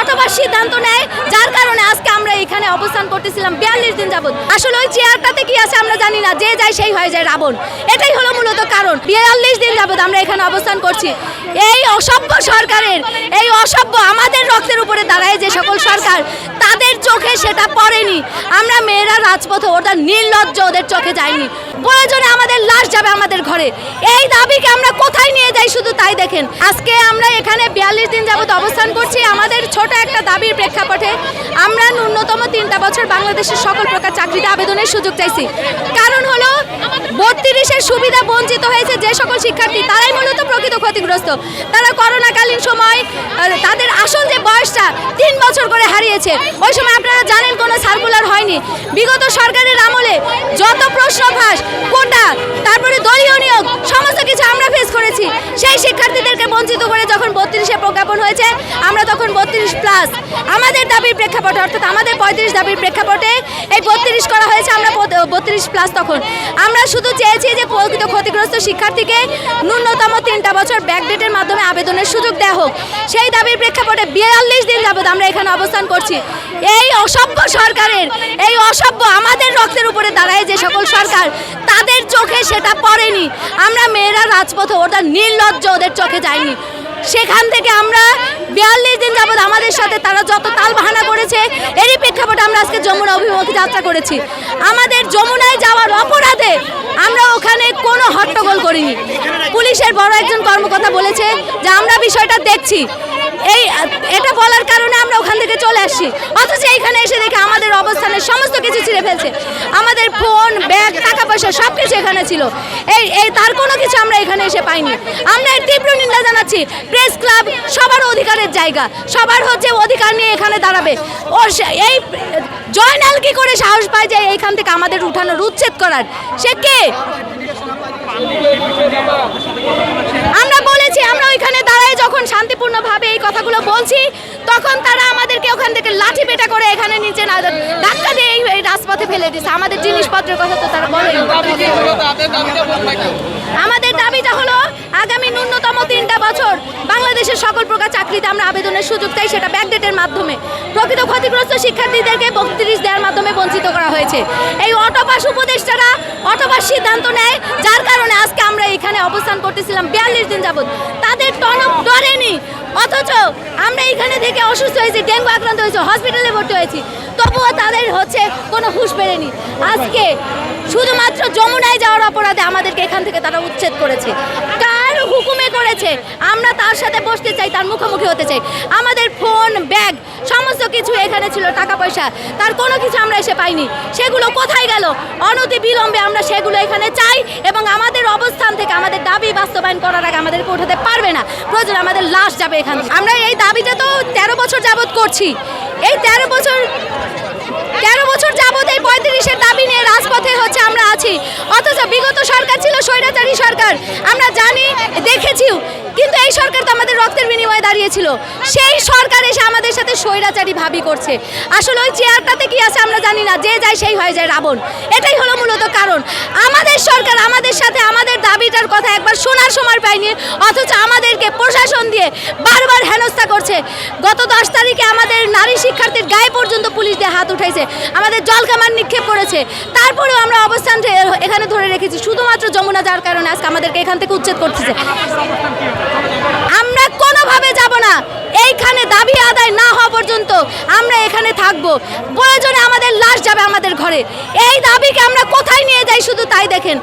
অথবা সিদ্ধান্ত নেয়, যার কারণে আজকে আমরা এখানে অবস্থান করতেছিলাম বিয়াল্লিশ দিন যাবত আসলে ওই চেয়ারটাতে কি আছে আমরা জানি না, যে যায় সেই হয়ে যায় রাবণ। এটাই হলো মূলত কারণ, বিয়াল্লিশ দিন যাবত আমরা এখানে অবস্থান করছি। এই অসভ্য সরকারের, এই অসভ্য আমাদের রক্তের উপরে দাঁড়ায় যে সকল সরকার তাদের চোখে সেটা পড়েনি। আমরা মেয়েরা রাজপথে, ওটা নির্লজ্জ ওদের চোখে যায়নি। প্রয়োজনে আমাদের লাশ যাবে আমাদের ঘরে। এই দাবিকে আমরা কোথায় নিয়ে যাই শুধু তাই দেখেন। আজকে আমরা এখানে বিয়াল্লিশ দিন যাবত অবস্থান করছি। আমাদের ছোট একটা দাবির প্রেক্ষাপটে আমরা ন্যূনতম তিনটা বছর বাংলাদেশের সকল প্রকার চাকরিতে আবেদনের সুযোগ চাইছি। কারণ হলো, বত্রিশের সুবিধা বঞ্চিত হয়েছে যে সকল শিক্ষার্থী, তারাই মূলত প্রকৃত ক্ষতিগ্রস্ত। তারা করোনাকালীন সময়, তাদের আসল যে বয়সটা হারিয়েছে ওই সময় আপনারা জানেন কোনো সার্কুলার হয়নি। বিগত সরকারের আমলে যত প্রশ্ন ফাঁস, কোটা, তারপরে দলীয় নিয়োগ, সমস্ত কিছু আমরা ফেস করেছি। সেই শিক্ষার্থীদেরকে বঞ্চিত করে যখন বত্রিশে প্রজ্ঞাপন হয়েছে। আমরা তখন বত্রিশ প্লাস আমাদের দাবির প্রেক্ষাপটে, অর্থাৎ আমাদের পঁয়ত্রিশ দাবির প্রেক্ষাপটে এই বত্রিশ করা হয়েছে, আমরা বত্রিশ প্লাস তখন। আমরা শুধু চেয়েছি যে প্রকৃত ক্ষতিগ্রস্ত শিক্ষার্থীকে ন্যূনতম তিনটা বছর ব্যাকডেটের মাধ্যমে আবেদনের সুযোগ দেওয়া হোক। সেই দাবির প্রেক্ষাপটে বিয়াল্লিশ দিন যাবত আমরা এখানে অবস্থান করছি। এই অসভ্য সরকারের, এই অসভ্য আমাদের রক্তের উপরে দাঁড়ায় যে সকল সরকার, তাদের চোখে সেটা পড়েনি। আমরা মেয়েরা রাজপথে ওটা নির্লজ্জ ওদের চোখে যায়নি। সেখান থেকে আমরা বিয়াল্লিশ দিন যাবত আমাদের সাথে তারা যত তাল বাহানা করেছে, এরই প্রেক্ষাপটে আমরা আজকে যমুনা অভিমুখে যাত্রা করেছি। আমাদের যমুনায় যাওয়ার অপরাধে আমরা ওখানে কোনো হট্টগোল করিনি। পুলিশের বড় একজন কর্মকর্তা বলেছে যে আমরা বিষয়টা দেখছি। এই, এটা বলার কারণে আমরা ওখান থেকে চলে আসছি। অথচ এইখানে এসে দেখে আমাদের অবস্থানের সমস্ত কিছু ছিঁড়ে ফেলছে। আমাদের ফোন, ব্যাগ, টাকা পয়সা সব কিছু এখানে ছিল। এই এই, তার কোনো কিছু আমরা এখানে এসে পাইনি। আমরা এর তীব্র জানাচ্ছি প্রেস ক্লাব সবার অধিকারের জায়গা। সবার হচ্ছে অধিকার নিয়ে এখানে দাঁড়াবে। ওর সে- এই জয়নাল কি করে সাহস পায় যে এইখান থেকে আমাদের উঠানোর উচ্ছেদ করার? সে কে? আমরা বলেছি আমরা ওইখানে দাঁড়ায় যখন শান্তিপূর্ণভাবে এই কথাগুলো বলছি তখন তারা আমাদেরকে ওখান থেকে লাঠি পেটা করে এখানে নিচে না ধাক্কা দিয়ে এই রাজপথে ফেলে দিছে। আমাদের জিনিসপত্রের কথা তো তারা বলে আমাদের দাবিটা হলো আগামী ন্যূনতম তিনটা সকল প্রকার চাকরিতে আমরা আবেদনের সুযোগ চাই, সেটা ব্যাকডেটের মাধ্যমে। প্রকৃত ক্ষতিগ্রস্ত শিক্ষার্থীদেরকে বত্রিশ দেওয়ার মাধ্যমে বঞ্চিত করা হয়েছে। এই অটোপাস উপদেষ্টারা অটোপাস সিদ্ধান্ত নেয়, যার কারণে আজকে আমরা এখানে অবস্থান করতেছিলাম বিয়াল্লিশ দিন যাবত তাদের টনক ডরেনি অথচ আমরা এখানে থেকে অসুস্থ হয়েছি, ডেঙ্গু আক্রান্ত হয়েছি হসপিটালে ভর্তি হয়েছি। তবুও তাদের হচ্ছে কোনো হুঁশ বেড়েনি আজকে শুধুমাত্র যমুনায় যাওয়ার অপরাধে আমাদেরকে এখান থেকে তারা উচ্ছেদ করেছে। হুকুমে করেছে। আমরা তার সাথে বসতে চাই, তার মুখোমুখি হতে চাই। আমাদের ফোন, ব্যাগ, সমস্ত কিছু এখানে ছিল, টাকা পয়সা। তার কোনো কিছু আমরা এসে পাইনি। সেগুলো কোথায় গেল? অনতি বিলম্বে আমরা সেগুলো এখানে চাই এবং আমাদের অবস্থান থেকে আমাদের দাবি বাস্তবায়ন করার আগে আমাদেরকে উঠাতে পারবে না। প্রয়োজন আমাদের লাশ যাবে এখান। আমরা এই দাবিটা তো তেরো বছর যাবৎ করছি। এই তেরো বছর তেরো বছর যাবত এই পঁয়ত্রিশের দাবি নিয়ে রাজপথে হচ্ছে আছি। অথচ বিগত সরকার ছিল স্বৈরাচারী সরকার। আমরা জানি, দেখেছিও। কিন্তু এই সরকার তো আমাদের রক্তের বিনিময়ে দাঁড়িয়েছিল। সেই সরকার এসে আমাদের সাথে স্বৈরাচারী ভাবি করছে। আসলে ওই চেয়ারটাতে কি আছে আমরা জানি না। যে যায় সেই হয়ে যায় রাবণ। এটাই হলো মূলত কারণ আমাদের সরকার আমাদের সাথে দাবিটার কথা একবার শোনার সময় পাইনি, অথচ আমাদেরকে প্রশাসন দিয়ে বারবার হেনস্থা করছে। গত দশ তারিখে আমাদের নারী শিক্ষার্থীর গায়ে পর্যন্ত পুলিশ দিয়ে হাত উঠাইছে, আমাদের জলকামান নিক্ষেপ করেছে। তারপরেও আমরা অবস্থান এখানে ধরে রেখেছি, শুধুমাত্র যমুনা যার কারণে আজকে আমাদেরকে এখান থেকে উচ্ছেদ করতেছে। আমরা কোনোভাবে যাব না, এইখানে দাবি আদায় না হওয়া পর্যন্ত আমরা এখানে থাকব। প্রয়োজনে আমাদের লাশ যাবে আমাদের ঘরে। এই দাবিকে আমরা কোথায় নিয়ে যাই শুধু তাই দেখেন।